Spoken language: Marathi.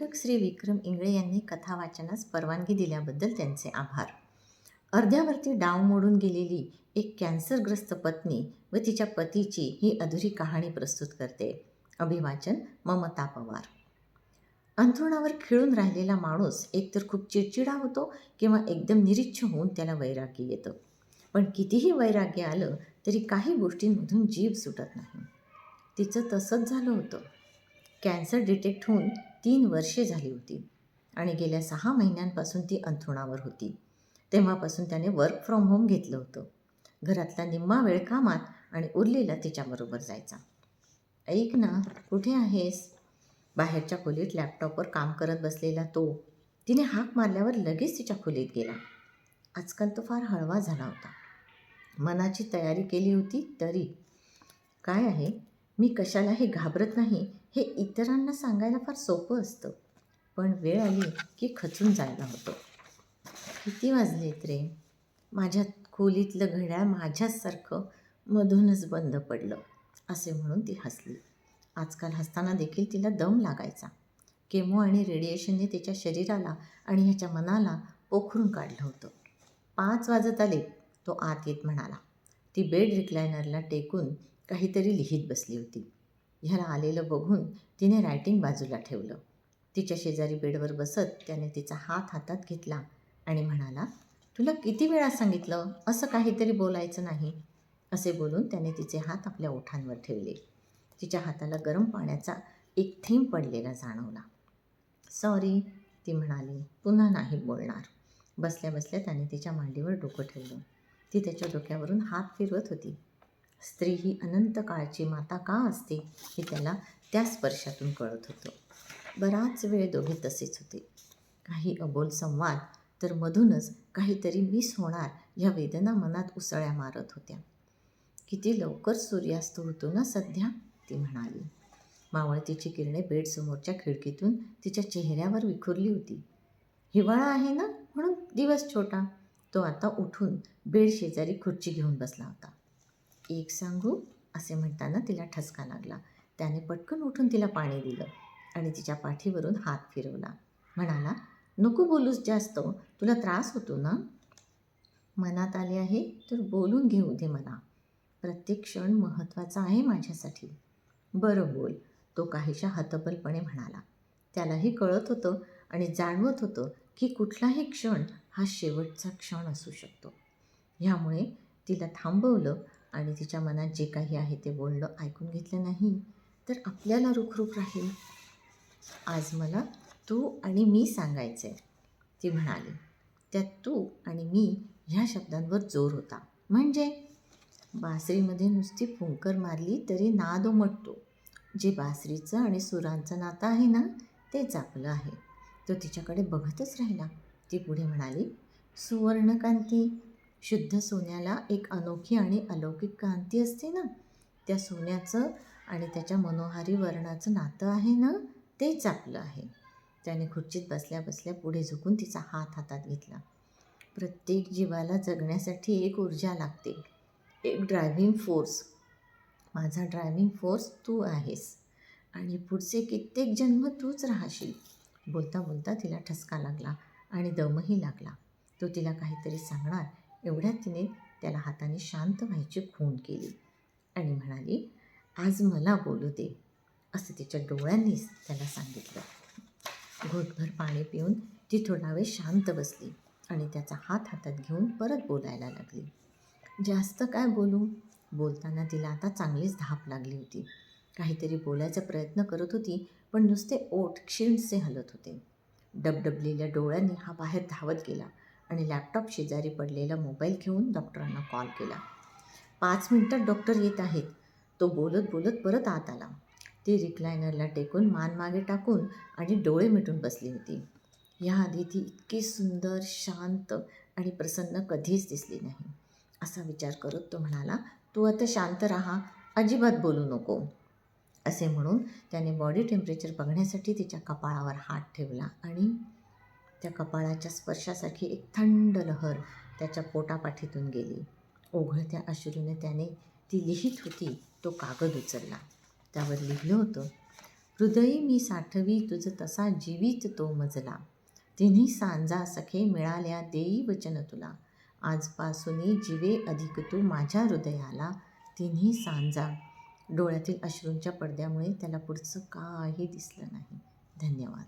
लेखक श्री विक्रम इंगळे यांनी कथा वाचनास परवानगी दिल्याबद्दल त्यांचे आभार. अर्ध्यावरती डाव मोडून गेलेली एक कॅन्सरग्रस्त पत्नी व तिच्या पतीची ही अधुरी कहाणी प्रस्तुत करते. अभिवाचन ममता पवार. अंथरुणावर खिळून राहिलेला माणूस एकतर खूप चिडचिडा होतो किंवा एकदम निरीच्छ होऊन त्याला वैराग्य येतं. पण कितीही वैराग्य आलं तरी काही गोष्टींमधून जीव सुटत नाही. तिचं तसंच झालं होतं. कॅन्सर डिटेक्ट होऊन तीन वर्षे झाली होती आणि गेल्या सहा महिन्यांपासून ती अंथरुणावर होती. तेव्हापासून त्याने वर्क फ्रॉम होम घेतलं होतं. घरातला निम्मा वेळ कामात आणि उरलेला तिच्याबरोबर जायचा. ऐक ना कुठे आहेस? बाहेरच्या खोलीत लॅपटॉपवर काम करत बसलेला तो. तिने हाक मारल्यावर लगेच तिच्या खोलीत गेला. आजकाल तो फार हळवा झाला होता. मनाची तयारी केली होती तरी. काय आहे? मी कशालाही घाबरत नाही हे इतरांना सांगायला फार सोपं असतं. पण वेळ आली की खचून जायला होतं. किती वाजलेत रे? माझ्या खोलीतलं घड्याळ माझ्यासारखं मधूनच बंद पडलं असे म्हणून ती हसली. आजकाल हसताना देखील तिला दम लागायचा. केमो आणि रेडिएशनने तिच्या शरीराला आणि ह्याच्या मनाला पोखरून काढलं होतं. पाच वाजत आले तो आत येत म्हणाला. ती बेड रिक्लायनरला टेकून काहीतरी लिहित बसली होती. ह्याला आलेलं बघून तिने रायटिंग बाजूला ठेवलं. तिच्या शेजारी बेडवर बसत त्याने तिचा हात हातात घेतला आणि म्हणाला तुला किती वेळा सांगितलं? असं काहीतरी बोलायचं नाही. असे बोलून त्याने तिचे हात आपल्या ओठांवर ठेवले. तिच्या हाताला गरम पाण्याचा एक थेंब पडलेला जाणवला. सॉरी ती म्हणाली पुन्हा नाही बोलणार. बसल्या बसल्या त्याने तिच्या मांडीवर डोकं ठेवलं. ती त्याच्या डोक्यावरून हात फिरवत होती. स्त्री ही अनंत काळची माता का असते हे त्याला त्या स्पर्शातून कळत होतं. बराच वेळ दोघे तसेच होते. काही अबोल संवाद तर मधूनच काहीतरी मिस होणार ह्या वेदना मनात उसळ्या मारत होत्या. किती लवकर सूर्यास्त होतो ना सध्या? ती म्हणाली. मावळतीची किरणे बेडसमोरच्या खिडकीतून तिच्या चेहऱ्यावर विखुरली होती. हिवाळा आहे ना? म्हणून दिवस छोटा. तो आता उठून बेड शेजारी खुर्ची घेऊन बसला होता. एक सांगू? असे म्हणताना तिला ठसका लागला. त्याने पटकन उठून तिला पाणी दिलं आणि तिच्या पाठीवरून हात फिरवला. म्हणाला नको बोलूस जास्त तुला त्रास होतो ना? मनात आले आहे तर बोलून घेऊ दे मला. प्रत्येक क्षण महत्त्वाचा आहे माझ्यासाठी. बरं बोल तो काहीशा हतबलपणे म्हणाला. त्यालाही कळत होतं आणि जाणवत होतं की कुठलाही क्षण हा शेवटचा क्षण असू शकतो. ह्यामुळे तिला थांबवलं आणि तिच्या मनात जे काही आहे ते बोलणं ऐकून घेतलं नाही तर आपल्याला रुखरुख राहील. आज मला तू आणि मी सांगायचं आहे ती म्हणाली. त्यात तू आणि मी ह्या शब्दांवर जोर होता. म्हणजे? बासरीमध्ये नुसती फुंकर मारली तरी नाद उमटतो. जे बासरीचं आणि सुरांचं नातं आहे ना तेच आपलं आहे. तो तिच्याकडे बघतच राहिला. ती पुढे म्हणाली सुवर्णकांती शुद्ध सोन्याला एक अनोखी आणि अलौकिक कांती असते ना? त्या सोन्याचं आणि त्याच्या मनोहारी वर्णाचं नातं आहे ना? तेच आपलं आहे. त्याने खुर्चीत बसल्या बसल्या पुढे झुकून तिचा हात हातात घेतला. प्रत्येक जीवाला जगण्यासाठी एक ऊर्जा लागते. एक ड्रायव्हिंग फोर्स माझा ड्रायव्हिंग फोर्स तू आहेस. आणि पुढचे कित्येक जन्म तूच राहशील. बोलता बोलता तिला ठसका लागला आणि दमही लागला. तो तिला काहीतरी सांगणार एवढ्यात तिने त्याला हाताने शांत व्हायची खूण केली आणि म्हणाली आज मला बोलू दे असं तिच्या डोळ्यांनीच त्याला सांगितलं. घोटभर पाणी पिऊन ती थोडा वेळ शांत बसली आणि त्याचा हात हातात घेऊन परत बोलायला लागली. जास्त काय बोलू? बोलताना तिला आता चांगलीच धाप लागली होती. काहीतरी बोलायचा प्रयत्न करत होती पण नुसते ओठ क्षीणसे हलत होते. डबडबलेल्या डोळ्यांनी हा बाहेर धावत गेला. आणि लॅपटॉप शेजारी पडलेला मोबाईल घेऊन डॉक्टरांना कॉल केला. पाच मिनटात डॉक्टर येत आहेत. तो बोलत बोलत परत आत आला. ती रिक्लायनरला टेकून मान मागे टाकून आणि डोळे मिटून बसली होती. याआधी ती इतकी सुंदर शांत आणि प्रसन्न कधीच दिसली नाही. असा विचार करत तो म्हणाला तू आता शांत राहा. अजिबात बोलू नको. असे म्हणून त्याने बॉडी टेम्परेचर बघण्यासाठी तिच्या कपाळावर हात ठेवला आणि त्या कपाळाच्या स्पर्शासारखी एक थंड लहर त्याच्या पोटापाठीतून गेली. ओघळत्या अश्रूने त्याने ती लिहित होती तो कागद उचलला. त्यावर लिहिलं होतं हृदयी मी साठवी तुझ तसा जीवित तो मजला. तिन्ही सांजा सखे मिळाल्या देई वचन तुला. आजपासूनही जीवे अधिक तू माझ्या हृदयाला. तिन्ही सांजा. डोळ्यातील अश्रूंच्या पडद्यामुळे त्याला पुढचं काही दिसलं नाही. धन्यवाद.